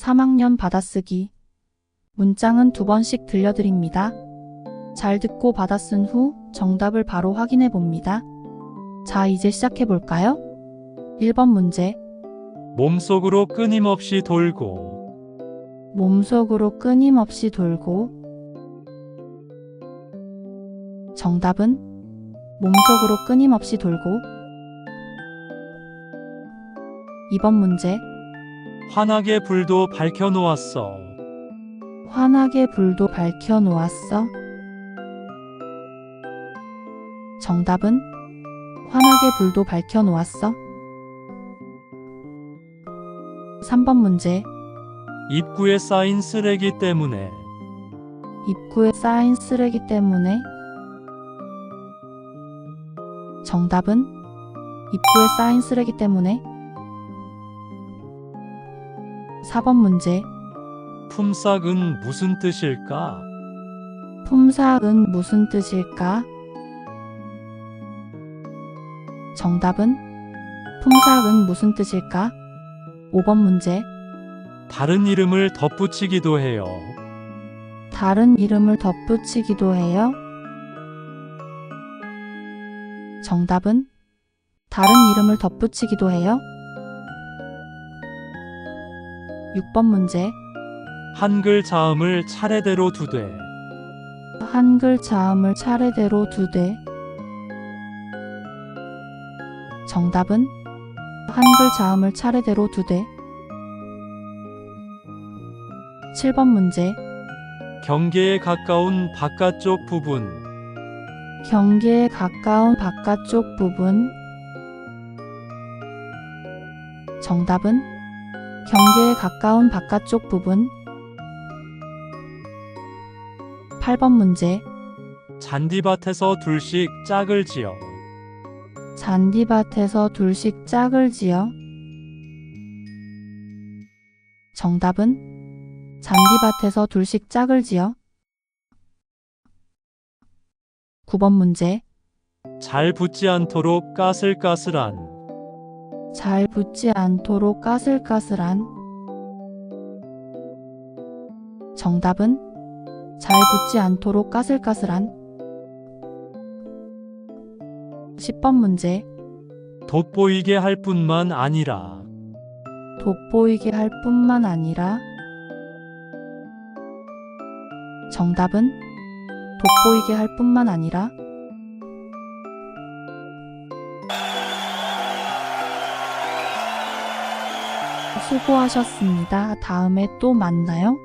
3학년 받아쓰기. 문장은 두 번씩 들려드립니다. 잘 듣고 받아쓴 후 정답을 바로 확인해 봅니다. 자, 이제 시작해 볼까요? 1번 문제. 몸속으로 끊임없이 돌고 몸속으로 끊임없이 돌고. 정답은 몸속으로 끊임없이 돌고. 2번 문제. 환하게 불도 밝혀 놓았어. 환하게 불도 밝혀 놓았어. 정답은 환하게 불도 밝혀 놓았어. 3번 문제. 입구에 쌓인 쓰레기 때문에 입구에 쌓인 쓰레기 때문에. 정답은 입구에 쌓인 쓰레기 때문에. 4번 문제. 품삯은 무슨 뜻일까? 품삯은 무슨 뜻일까? 정답은 품삯은 무슨 뜻일까? 5번 문제. 다른 이름을 덧붙이기도 해요. 다른 이름을 덧붙이기도 해요. 정답은 다른 이름을 덧붙이기도 해요. 6번 문제. 한글 자음을 차례대로 두되 한글 자음을 차례대로 두되. 정답은 한글 자음을 차례대로 두되. 7번 문제. 경계에 가까운 바깥쪽 부분 경계에 가까운 바깥쪽 부분. 정답은 경계에 가까운 바깥쪽 부분. 8번 문제. 잔디밭에서 둘씩 짝을 지어 잔디밭에서 둘씩 짝을 지어. 정답은 잔디밭에서 둘씩 짝을 지어. 9번 문제. 잘 붙지 않도록 까슬까슬한 잘 붙지 않도록 까슬까슬한. 정답은 잘 붙지 않도록 까슬까슬한. 10번 문제. 돋보이게 할 뿐만 아니라 돋보이게 할 뿐만 아니라. 정답은 돋보이게 할 뿐만 아니라. 수고하셨습니다. 다음에 또 만나요.